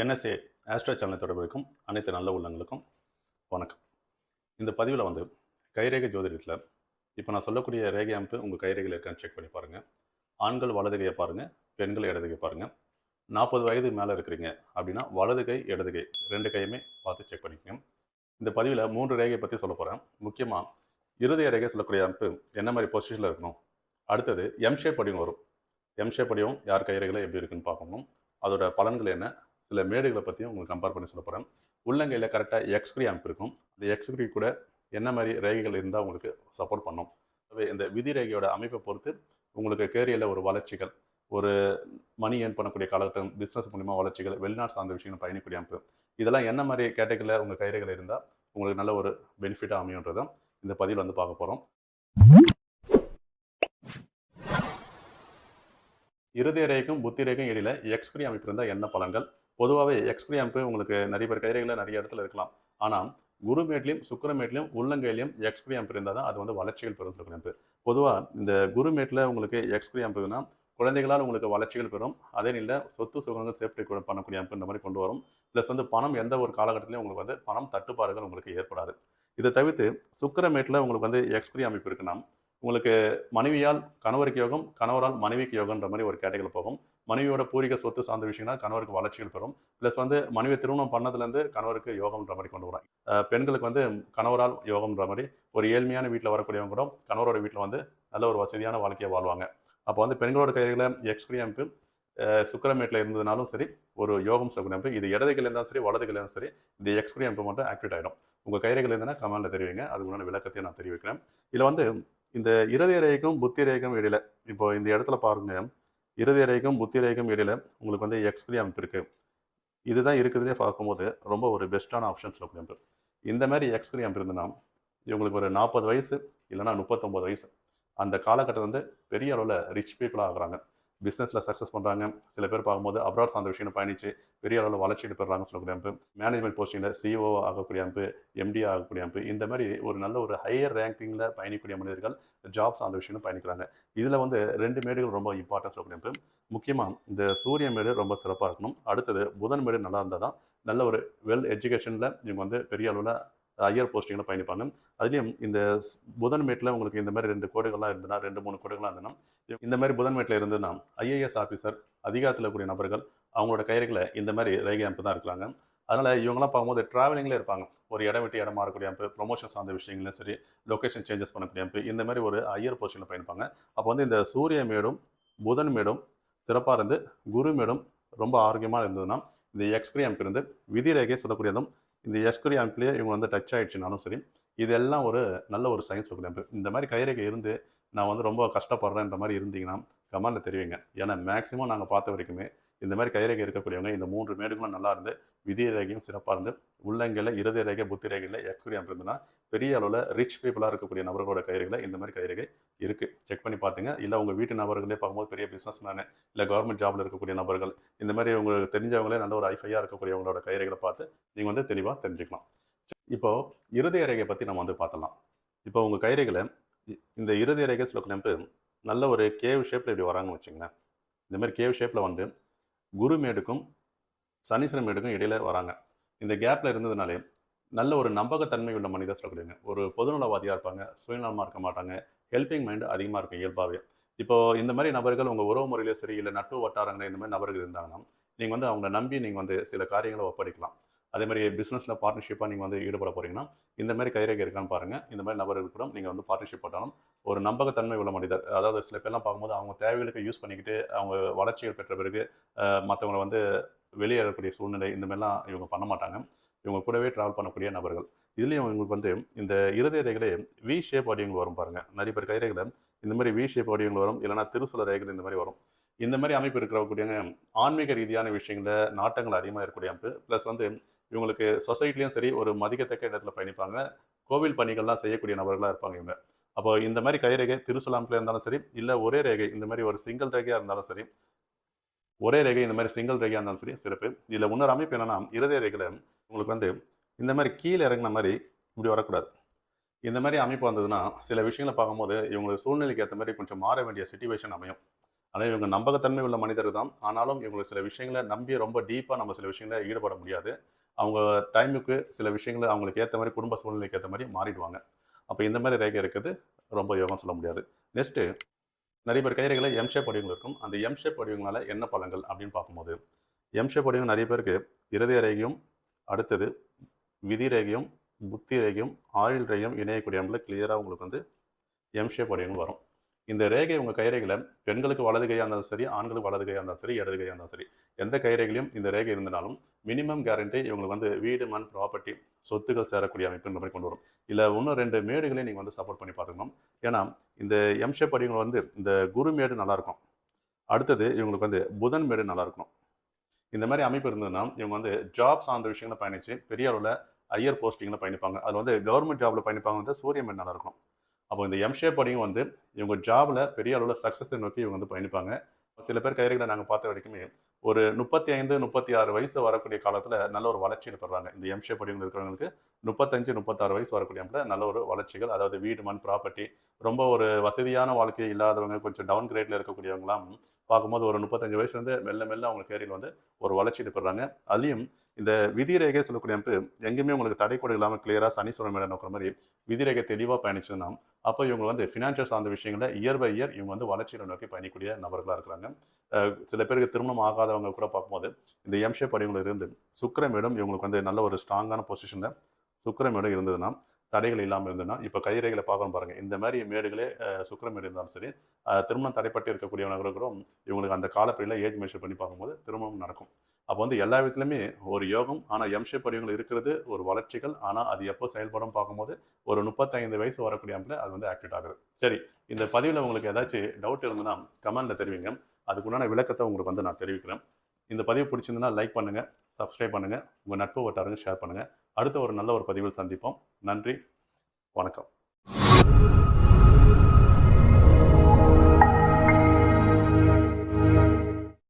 NSA ஆஸ்ட்ரா சேனலை தொடர்பிருக்கும் அனைத்து நல்ல உள்ளங்களுக்கும் வணக்கம். இந்த பதிவில் வந்து கைரேகை ஜோதிடத்தில் இப்போ நான் சொல்லக்கூடிய ரேகை அமைப்பு உங்கள் கைரேகையில் இருக்கான்னு செக் பண்ணி பாருங்கள் ஆண்கள் வலதுகையை பாருங்கள் பெண்கள் இடதுகை பாருங்கள் நாற்பது வயது மேலே இருக்கிறீங்க அப்படின்னா வலதுகை இடதுகை ரெண்டு கையுமே பார்த்து செக் பண்ணிக்கோங்க. இந்த பதிவில் மூன்று ரேகையை பற்றி சொல்ல போகிறேன் முக்கியமாக இருதய ரேகை சொல்லக்கூடிய அமைப்பு என்ன மாதிரி பொசிஷனில் இருக்கணும்? அடுத்தது எம்ஷே படியும் வரும். எம்ஷே படியும் யார் கைரேகையில் எப்படி இருக்குன்னு பார்க்கணும். அதோட பலன்கள் என்ன? சில மேடுகளை பற்றியும் உங்களுக்கு கம்பேர் பண்ணி சொல்ல போகிறேன் உள்ளங்கையில் கரெக்டாக எக்ஸ்கிரி அமைப்பு இருக்கும். அந்த எக்ஸ்கிரி கூட என்ன மாதிரி ரேகைகள் இருந்தால் உங்களுக்கு சப்போர்ட் பண்ணும். எனவே இந்த விதி ரேகையோட அமைப்பை பொறுத்து உங்களுக்கு கேரியரில் ஒரு வளர்ச்சிகள் ஒரு மணி ஏர்ன் பண்ணக்கூடிய காலகட்டம் பிஸ்னஸ் மூலிமா வளர்ச்சிகள் வெளிநாடு சார்ந்த விஷயங்கள் பயணிக்கூடிய அமைப்பு. இதெல்லாம் என்ன மாதிரி கேட்டகரியில் உங்கள் கைரேகையில் இருந்தால் உங்களுக்கு நல்ல ஒரு பெனிஃபிட்டாக அமையுன்றதும் இந்த பதிவில் வந்து பார்க்க போகிறோம் இருதய ரேகைக்கும் புத்தி ரேகைக்கும் இடையில எக்ஸ்கிரி அமைப்பு இருந்தால் என்ன பலன்கள்? பொதுவாகவே எக்ஸ்பிரியம்பு அமைப்பு உங்களுக்கு நிறைய பேர் கைரேகையில் நிறைய இடத்துல இருக்கலாம். ஆனால் குருமேட்லையும் சுக்கரமேட்லையும் உள்ளங்கையிலையும் எக்ஸ்பிரியம்பு அமைப்பு இருந்தால் தான் அது வந்து வளர்ச்சிகள் பெறும் சுக்கரம்பு பொதுவாக இந்த குருமேட்டில் உங்களுக்கு எக்ஸ்பிரியம்புனா குழந்தைகளால் உங்களுக்கு வளர்ச்சிகள் பெறும். அதே நிலையில் சொத்து சுகங்கள் சேஃப்டி கூட பண்ணக்கூடிய அமைப்பு இந்த மாதிரி கொண்டு வரும். ப்ளஸ் வந்து பணம் எந்த ஒரு காலகட்டத்திலையும் உங்களுக்கு வந்து பணம் தட்டுப்பாடுகள் உங்களுக்கு ஏற்படாது. இதை தவிர்த்து சுக்கரமேட்டில் உங்களுக்கு வந்து எக்ஸ்பிரி அமைப்பு இருக்குன்னா உங்களுக்கு மனைவியால் கணவருக்கு யோகம் கணவரால் மனைவிக்கு யோகன்ற மாதிரி ஒரு கேட்டகரி போகும். மனைவியோட பூரிக சொத்து சார்ந்த விஷயம்னா கணவருக்கு வளர்ச்சிகள் பெறும். ப்ளஸ் வந்து மனைவி திருமணம் பண்ணதுலேருந்து கணவருக்கு யோகம்ன்ற மாதிரி கொண்டு வரும் பெண்களுக்கு வந்து கணவரால் யோகம்ன்ற மாதிரி ஒரு ஏழ்மையான வீட்டில் வரக்கூடியவங்க கூட கணவரோட வீட்டில் வந்து நல்ல ஒரு வசதியான வாழ்க்கையை வாழ்வாங்க. அப்போ வந்து பெண்களோட கைகளில் எக்ஸ்கிரி அமைப்பு சுக்கிரமேட்டில் இருந்ததுனாலும் சரி ஒரு யோகம் சுக்கரமைப்பு அமைப்பு இது இடதுகள் இருந்தாலும் சரி வலதுகள் இருந்தாலும் சரி இந்த எக்ஸ்கிரியமைப்பு மட்டும் ஆக்டிவேட் ஆகிடும் உங்கள் கைரேகையில் இருந்தால் கமெண்டில் தெரிவிங்க. அதுக்குள்ளான விளக்கத்தையும் நான் தெரிவிக்கிறேன். இதில் வந்து இந்த இறுதி ரேகைக்கும் புத்தி ரேகைக்கும் இடையில இப்போ இந்த இடத்துல பாருங்க. இறுதி ரேகைக்கும் புத்தி ரேகைக்கும் இடையில உங்களுக்கு வந்து எக்ஸ்பிரி அமைப்பு இருக்கு இதுதான் இருக்குதுலேயே பார்க்கும்போது ரொம்ப ஒரு பெஸ்ட்டான ஆப்ஷன் சொல்லக்கூடிய அமைப்பு இந்த மாதிரி எக்ஸ்பிரி அமைப்பு இருந்ததுன்னா இவங்களுக்கு ஒரு நாற்பது வயசு இல்லைன்னா முப்பத்தொம்பது வயசு. அந்த காலகட்டத்தில் வந்து பெரிய அளவில் ரிச் பீப்புளாக ஆகுறாங்க. பிஸ்னஸில் சக்ஸஸ் பண்ணுறாங்க சில பேர் பார்க்கும்போது அப்ராட் சார்ந்த விஷயம் பயணிச்சு பெரிய அளவில் வளர்ச்சிட்டு பெறாங்க சொல்லக்கூடிய அமைப்பு. மேனேஜ்மெண்ட் போஸ்டிங்கில் சிஓ ஆகக்கூடிய அமைப்பு எம்டி ஆகக்கூடிய அமைப்பு இந்த மாதிரி ஒரு நல்ல ஒரு ஹையர் ரேங்கிங்கில் பயணிக்கூடிய மனிதர்கள் ஜாப் சார்ந்த விஷயம் பயணிக்கிறாங்க. இதில் வந்து ரெண்டு மேடுகள் ரொம்ப இம்பார்ட்டன்ஸ் சொல்லக்கூடிய அமைப்பு. முக்கியமாக இந்த சூரிய மேடு ரொம்ப சிறப்பாக இருக்கணும். அடுத்தது புதன் மேடு நல்லா இருந்தால் தான் நல்ல ஒரு வெல் எஜுகேஷனில் இவங்க வந்து பெரிய அளவில் ஐயர் போஸ்டிங்கில் பயணிப்பாங்க. அதுலேயும் இந்த ஸ்- புதன் மேட்டில் உங்களுக்கு இந்த மாதிரி ரெண்டு கோடுகள்லாம் இருந்ததுன்னா ரெண்டு மூணு கோடுகள்லாம் இருந்ததுன்னா இந்த மாதிரி புதன் மேட்டில் இருந்ததுன்னா ஐஏஎஸ் ஆஃபீஸர் அதிகாரத்தில் கூடிய நபர்கள் அவங்களோட கைரேகையில் இந்த மாதிரி ரேகை அமைப்பு தான் இருக்கிறாங்க. அதனால் இவங்கெல்லாம் பார்க்கும்போது ட்ராவலிங்கில் இருப்பாங்க. ஒரு இடம் விட்டு இடம் இருக்கக்கூடிய அமைப்பு ப்ரொமோஷன் சார்ந்த விஷயங்களும் சரி லொக்கேஷன் சேஞ்சஸ் பண்ணக்கூடிய அமைப்பு இந்த மாதிரி ஒரு ஐயர் பொசிஷனில் பயணிப்பாங்க. அப்போ வந்து இந்த சூரிய மேடும் புதன் மேடும் சிறப்பாக இருந்து குரு மேடும் ரொம்ப ஆரோக்கியமாக இருந்ததுன்னா இந்த எக்ஸ்கிரி இருந்து விதிரேகை சொல்லக்கூடியதும் இந்த எஸ்குரி அமைப்புலேயே இவங்க வந்து டச் ஆயிடுச்சுனாலும் சரி. இதெல்லாம் ஒரு நல்ல ஒரு சயின்ஸ் சொல்லக்கூடிய இந்த மாதிரி கைரேகை இருந்து நான் வந்து ரொம்ப கஷ்டப்படுறேன்ற மாதிரி இருந்தீங்கன்னா கமெண்டில் தெரிவிங்க. ஏன்னா மேக்ஸிமம் நாங்கள் பார்த்த வரைக்குமே இந்த மாதிரி கைரேகை இருக்கக்கூடியவங்க இந்த மூன்று மேடுகளும் நல்லா இருந்து விதி ரேகையும் சிறப்பாக இருந்து உள்ளங்கையில் இருதய ரேகை புத்தி ரேகையில் எக்ஸ்பிரி இருந்ததுன்னா பெரிய அளவில் ரிச் பீப்புளாக இருக்கக்கூடிய நபர்களோட கைரேகையில் இந்த மாதிரி கைரேகை இருக்குது செக் பண்ணி பார்த்துங்க இல்லை உங்கள் வீட்டு நபர்களே பார்க்கும்போது பெரிய பிஸ்னஸ் மேனு இல்லை கவர்மெண்ட் ஜாபில் இருக்கக்கூடிய நபர்கள் இந்த மாதிரி உங்களுக்கு தெரிஞ்சவங்களே நல்ல ஒரு ஐஃபையாக இருக்கக்கூடியவங்களோட கைரேகைகளை பார்த்து நீங்கள் வந்து தெளிவாக தெரிஞ்சுக்கலாம். இப்போ இருதய ரேகை பற்றி நம்ம வந்து பார்த்தலாம் இப்போ உங்கள் கைரேகையில் இந்த இருதய ரேகை சில கிளம்பு நல்ல ஒரு கேவ் ஷேப்பில் இப்படி வராங்கன்னு வச்சுங்களேன் இந்த மாதிரி கேவ் ஷேப்பில் வந்து குரு மேடுக்கும் சனீஸ்வரன் மேடுக்கும் இடையில வராங்க. இந்த கேப்பில் இருந்ததுனாலே நல்ல ஒரு நம்பகத்தன்மை உள்ள மனிதர் சொல்லக்கூடியவங்க ஒரு பொதுநலவாதியாக இருப்பாங்க சுயநலமாக இருக்க மாட்டாங்க ஹெல்பிங் மைண்ட் அதிகமாக இருக்கும் இயல்பாகவே இப்போ இந்த மாதிரி நபர்கள் உங்கள் உறவு முறையிலே சரி இல்லை நட்பு வட்டாரங்கள் இந்த மாதிரி நபர்கள் இருந்தாங்கன்னா நீங்கள் வந்து அவங்கள நம்பி நீங்கள் வந்து சில காரியங்களை ஒப்படைக்கலாம். அதே மாதிரி பிஸ்னஸில் பார்ட்னர்ஷிப்பாக நீங்கள் வந்து ஈடுபட போகிறீங்கன்னா இந்த மாதிரி கைரேகை இருக்கான்னு பாருங்கள் இந்த மாதிரி நபர்கள் கூட நீங்கள் வந்து பார்ட்னர்ஷிப் பண்ணாலும் ஒரு நம்பகத்தன்மை உள்ள மனிதர் அதாவது சில பேர்லாம் பார்க்கும்போது அவங்க தேவைகளுக்கு யூஸ் பண்ணிக்கிட்டு அவங்க வளர்ச்சிகள் பெற்ற பிறகு மற்றவங்களை வந்து வெளியேறக்கூடிய சூழ்நிலை இந்த மாதிரிலாம் இவங்க பண்ண மாட்டாங்க. இவங்க கூடவே ட்ராவல் பண்ணக்கூடிய நபர்கள். இதுலேயும் இவங்களுக்கு வந்து இந்த இருதய ரேகையிலே வி ஷேப் வடிவங்கள் வரும் பாருங்கள் நிறைய பேர் கைரேகையில் இந்த மாதிரி வி ஷேப் வடிவங்கள் வரும். இல்லைனா திருசுல ரேகைகள் இந்த மாதிரி வரும். இந்த மாதிரி அமைப்பு இருக்கிறவங்க ஆன்மீக ரீதியான விஷயங்களில் நாட்டங்கள் அதிகமாக இருக்கக்கூடிய அமைப்பு. ப்ளஸ் வந்து இவங்களுக்கு சொசைட்டிலையும் சரி ஒரு மதிக்கத்தக்க இடத்துல பயணிப்பாங்க. கோவில் பணிகள்லாம் செய்யக்கூடிய நபர்களாக இருப்பாங்க இவங்க. அப்போ இந்த மாதிரி கைரேகை திருசுலாம்பில் இருந்தாலும் சரி இல்லை ஒரே ரேகை இந்த மாதிரி ஒரு சிங்கிள் ரேகையாக இருந்தாலும் சரி ஒரே ரேகை இந்த மாதிரி சிங்கிள் ரேகையாக இருந்தாலும் சரி சிறப்பு. இதில் இன்னொரு அமைப்பு என்னென்னா இருதய ரேகையில் உங்களுக்கு வந்து இந்த மாதிரி கீழே இறங்கின மாதிரி இப்படி வரக்கூடாது. இந்த மாதிரி அமைப்பு வந்ததுன்னா சில விஷயங்களை பார்க்கும்போது இவங்களுக்கு சூழ்நிலைக்கு ஏற்ற மாதிரி கொஞ்சம் மாற வேண்டிய சுச்சுவேஷன் அமையும். ஆனால் இவங்க நம்பகத்தன்மை உள்ள மனிதர் தான் ஆனாலும் இவங்களுக்கு சில விஷயங்களை நம்பி ரொம்ப டீப்பாக நம்ம சில விஷயங்களை ஈடுபட முடியாது. அவங்க டைமுக்கு சில விஷயங்களை அவங்களுக்கு ஏற்ற மாதிரி குடும்ப சூழ்நிலைக்கு ஏற்ற மாதிரி மாறிடுவாங்க. அப்போ இந்த மாதிரி ரேகை இருக்கிறது ரொம்ப யோகம் சொல்ல முடியாது. நெக்ஸ்ட்டு நிறைய பேர் கைரைகளை எம்ஷேப் படிவங்கள் இருக்கும். அந்த எம்ஷேப் வடிவங்களால என்ன பலங்கள் அப்படின்னு பார்க்கும்போது எம்ஷேப் படிவங்கள் நிறைய பேருக்கு இருதய ரேகையும் அடுத்தது விதி ரேகையும் புத்தி ரேகையும் ஆயுள் ரேகையும் இணையக்கூடிய கிளியராக உங்களுக்கு வந்து எம்ஷேப் படிவங்கள் வரும். இந்த ரேகை உங்கள் கைரேகையில் பெண்களுக்கு வலது கையாக இருந்தாலும் சரி ஆண்களுக்கு வலது கையாக இருந்தாலும் சரி இடது கையாக இருந்தாலும் சரி எந்த கைரேகையிலும் இந்த ரேகை இருந்தனாலும் மினிமம் கேரண்டி இவங்களுக்கு வந்து வீடு மண் ப்ராப்பர்ட்டி சொத்துக்கள் சேரக்கூடிய அமைப்புன்ற மாதிரி கொண்டு வரும். இல்லை இன்னும் ரெண்டு மேடுகளையும் நீங்கள் வந்து சப்போர்ட் பண்ணி பார்த்துக்கணும். ஏன்னா இந்த எம்ஷேப் வடிவங்கள் வந்து இந்த குரு மேடு நல்லாயிருக்கும் அடுத்தது இவங்களுக்கு வந்து புதன் மேடு நல்லா இருக்கணும். இந்த மாதிரி அமைப்பு இருந்ததுன்னா இவங்க வந்து ஜாப் சார்ந்த விஷயங்களை பயணித்து பெரிய அளவில் ஹையர் போஸ்டிங்கில் பயணிப்பாங்க. அதில் வந்து கவர்மெண்ட் ஜாபில் பயணிப்பாங்க வந்து சூரிய மேடு நல்லா அப்போ இந்த எம்ஷேப் படியும் வந்து இவங்க ஜாபில் பெரிய அளவில் சக்ஸஸை நோக்கி இவங்க வந்து பயணிப்பாங்க. சில பேர் கைரேகளை நாங்கள் பார்த்த வரைக்குமே ஒரு முப்பத்தி ஐந்து முப்பத்தி ஆறு வயசு வரக்கூடிய காலத்தில் நல்ல ஒரு வளர்ச்சியில் பெறாங்க இந்த எம்ஷே படிவங்கள் இருக்கிறவங்களுக்கு முப்பத்தஞ்சு முப்பத்தாறு வயசு வரக்கூடிய நல்ல ஒரு வளர்ச்சிகள் அதாவது வீடு மண் ப்ராப்பர்ட்டி ரொம்ப ஒரு வசதியான வாழ்க்கை இல்லாதவங்க கொஞ்சம் டவுன் கிரேடில் இருக்கக்கூடியவங்களாம் பார்க்கும்போது ஒரு முப்பத்தஞ்சு வயசுலேருந்து மெல்ல மெல்ல அவங்க கேரியர் வந்து ஒரு வளர்ச்சியில் போடுறாங்க அதுலேயும் இந்த விதிரேகை சொல்லக்கூடிய அமைப்பு எங்கேயுமே உங்களுக்கு தடைக்கூட இல்லாமல் கிளியராக சனீஸ்வரன் மேலே நோக்கிற மாதிரி விதிரேகை தெளிவாக பயணிச்சுன்னா அப்போ இவங்க வந்து ஃபினான்ஷியல் சார்ந்த விஷயங்களில் இயர் பை இயர் இவங்க வந்து வளர்ச்சியில் நோக்கி பயணிக்கூடிய நபர்களாக இருக்கிறாங்க. சில பேருக்கு திருமணம் ஆகாதவங்க கூட பார்க்கும்போது இந்த எம்ஷே படிவங்கள் இருந்து சுக்கிரமேடும் இவங்களுக்கு வந்து நல்ல ஒரு ஸ்ட்ராங்கான பொசிஷனில் சுக்கிரமேடும் இருந்ததுன்னா தடைகள் இல்லாமல் இருந்ததுன்னா இப்போ கைரைகளை பார்க்கணும் பாருங்கள் இந்த மாதிரி மேடுகளே சுக்கரமேடு சுக்கிரமேடு இருந்தாலும் சரி திருமணம் தடைப்பட்டு இருக்கக்கூடியவங்க கூட இவங்களுக்கு அந்த காலப்படியில் ஏஜ் மெஷர் பண்ணி பார்க்கும்போது திருமணம் நடக்கும். அப்போ வந்து எல்லா விதத்துலையுமே ஒரு யோகம் ஆனால் எம்ஷே படிவங்கள் இருக்கிறது ஒரு வளர்ச்சிகள் ஆனால் அது எப்போ செயல்படும் பார்க்கும்போது ஒரு முப்பத்தைந்து வயசு வரக்கூடிய அம்பில் அது வந்து ஆக்டிவேட் ஆகுது. சரி இந்த பதிவில் உங்களுக்கு ஏதாச்சும் டவுட் இருந்ததுன்னா கமெண்ட்டில் தெரிவிங்க. அதுக்குண்டான விளக்கத்தை உங்களுக்கு வந்து நான் தெரிவிக்கிறேன். இந்த பதிவு பிடிச்சிருந்ததுன்னா லைக் பண்ணுங்கள் சப்ஸ்கிரைப் பண்ணுங்கள் உங்கள் நட்பு வட்டாரங்க ஷேர் பண்ணுங்கள் அடுத்த ஒரு நல்ல ஒரு பதிவில் சந்திப்போம். நன்றி. வணக்கம்.